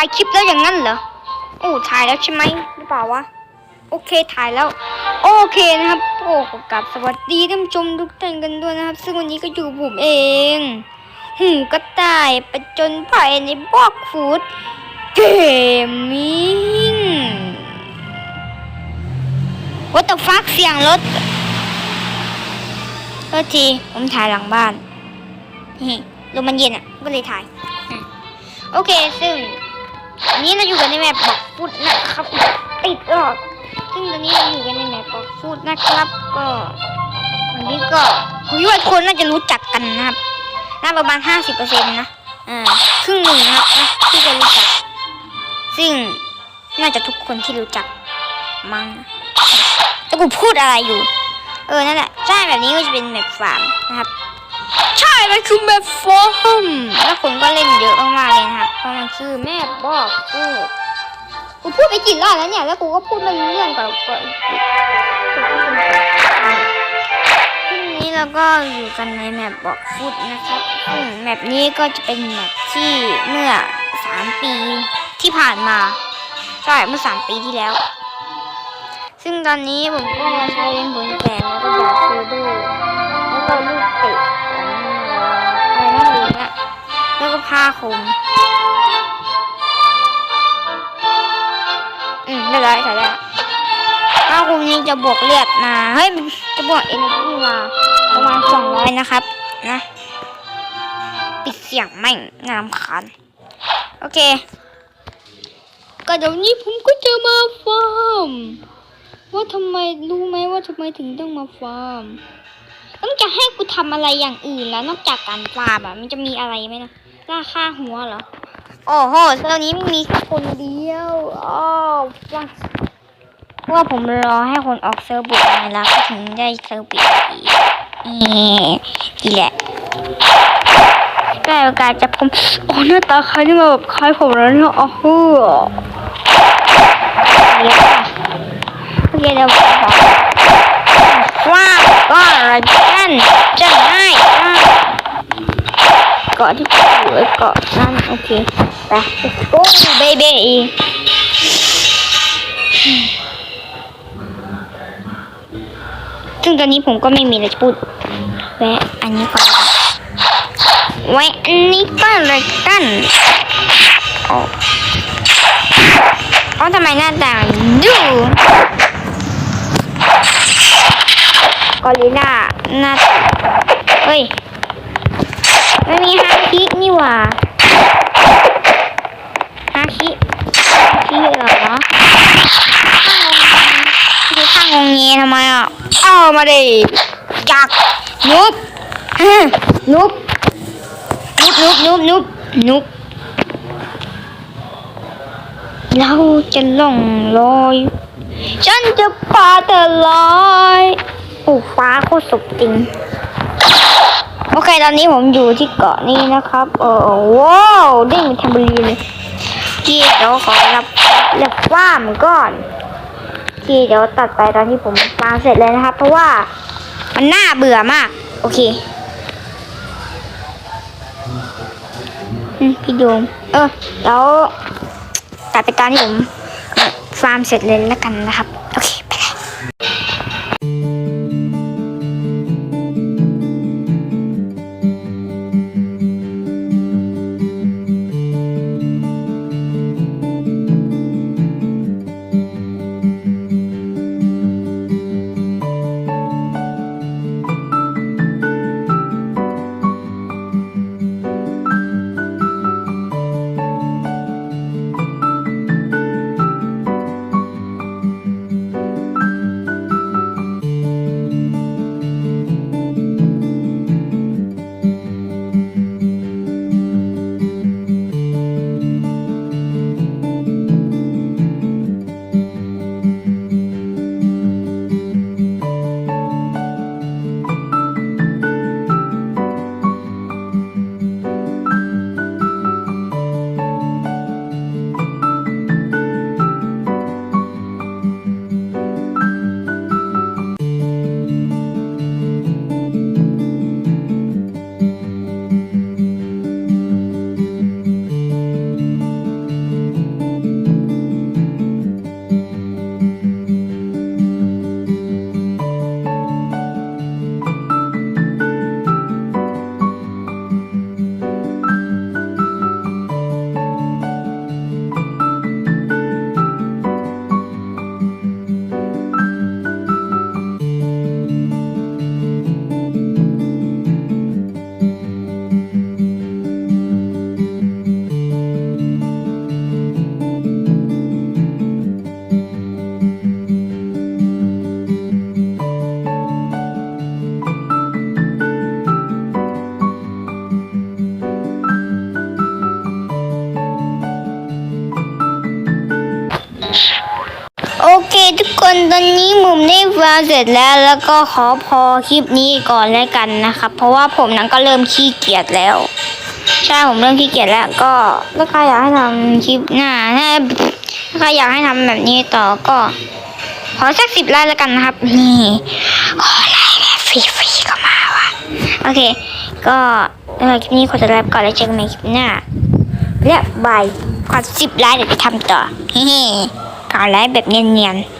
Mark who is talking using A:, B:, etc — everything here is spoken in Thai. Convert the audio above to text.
A: ายคลิปแล้วอย่างนั้นเหรอโอ้ถ่ายแล้วใช่ไหมหรือเปล่าวะโอเคถ่ายแล้ว โอเคนะครับโอ้กลับสวัสดีท่านผู้ชมทุกท่านกันด้วยนะครับ ซึ่งวันนี้ก็อยู่ผมเอง หูกระต่ายประจนภัยในบล็อกฟูดเกมมิ่ง What the fuck เสียงรถโทษทีผมถ่ายหลังบ้านลมมันเย็นอะก็เลยถ่าย โอเคซึ่ง อันนี้เราอยู่กันในแมปบอกฟุตนะครับติดหรอกซึ่งตอนนี้เราอยู่กันในแมปบอกฟุตนะครับ ก็วันนี้ก็คุยว่าคนน่าจะรู้จักกันนะครับน่าประมาณห้าสิบเปอร์เซ็นต์นะอ่าครึ่งหนึ่งนะครับนะที่จะรู้จัก ซึ่งน่าจะทุกคนที่รู้จักมั้งนะแต่กูพูดอะไรอยู่ เออนั่นแหละใช่แบบนี้ก็จะเป็นแมปฟาร์มนะครับ ใช่มันคือแมปฟาร์มแล้วคนก็เล่นเยอะมาก คือแมปบอกกูกูพูดไปกี่รอบแล้วเนี่ย แล้วกูก็พูดไมันเรื่องก่อนก่อนทีนี้เราก็อยู่กันในแมปบอกฟุตนะครับแมปนี้ก็จะเป็นแมปที่เมื่อสามปีที่ผ่านมา ใช่เมื่อสามปีที่แล้ว ซึ่งตอนนี้ผมก็มาใช้เป็นผลแสงแล้วก็อยากซื้อด้วย ผ้าคลุมอืมเรียบร้อยใส่แล้วผ้าคลุมนี้จะบวกเลือดมาเฮ้ยจะบวกเอเนจีมาประมาณสองร้อยนะครับ นะ ปิดเสียงไม่งน่ารำคาญโอเค ก็เดี๋ยวนี้ผมก็จะมาฟาร์มว่าทำไมรู้ไหมว่าทำไมถึงต้องมาฟาร์ม ต้องจะให้กูทำอะไรอย่างอื่นแล้วนอกจากการฟาร์มอะ มันจะมีอะไรไหมนะล่าค่าหัวเหรอโอ้โหตอนนี้มีคนเดียวอ้าวฟังเพราะว่าผมรอให้คนออกเซิร์ฟบุกไงล่ะก็ถึงได้เซิร์ฟปิดอีกนี่แหละได้โอกาสจะผมโอ้หน้าตาใครที่มาแบบคล้ายผมแล้วเนี่ยโอ๋อโหโอเคเดี๋ยวผมขอว่าก็อะไรกั นจะง่ายมากเกาะที่อยู่ไอ้เกาะนั่นโอเคไป let's go baby ซึ่งตอนนี้ผมก็ไม่มีอะไรจะพูดแวะอันนี้ก่อนละกันแวะอันนี้ก็เลยกันอ้อ๋อทำไมหน้าต่างดู กอริลล่าน้าเฮ้ยไม่มีฮาคินี่หว่าฮาคิคิเหรอดูข้างงงเงี้ทำไมอะเอามาดิจักนุบฮึนุบนุบนุบนุบนุบนุบเราจะล่องลอย ฉันจะพาเธอลอย โอ้ฟ้าโคตรสุดจริง โอเคตอนนี้ผมอยู่ที่เกาะนี้นะครับ เออว้าวเด้งเป็นแทมเบอรีนเลยทีเดี๋ยวขอรับเลือกฟ้ามก่อน ทีเดี๋ยวตัดไปตอนที่ผมฟาร์มเสร็จเลยนะครับ เพราะว่ามันน่าเบื่อมาก โอเคพี่โดมเออแล้วตัดไปตอนที่ผมฟาร์มเสร็จเลยแล้วกันนะครับ โอเค นตอนนี้มุมได้ฟาเสร็จแล้ว แล้วก็ขอพอคลิปนี้ก่อนแล้วกันนะครับ เพราะว่าผมนั้นก็เริ่มขี้เกียจแล้ว ใช่ผมเริ่มขี้เกียจแล้วก็ถ้าใครอยากให้ทำคลิปหน้าถ้าถ้าใครอยากให้ทำแบบนี้ต่อก็ ขอสักสิบไลค์แล้วกันนะครับ นี่ขอไลค์แบบฟรีๆก็มาว่ะโอเค ก็สำหรับคลิปนี้ขอจะไลฟ์ก่อนแล้วเจอกันในคลิปหน้าและบายขอสิบไลค์เดี๋ยวไปทำต่อเฮ้ๆขอไลค์แบบเนียนๆ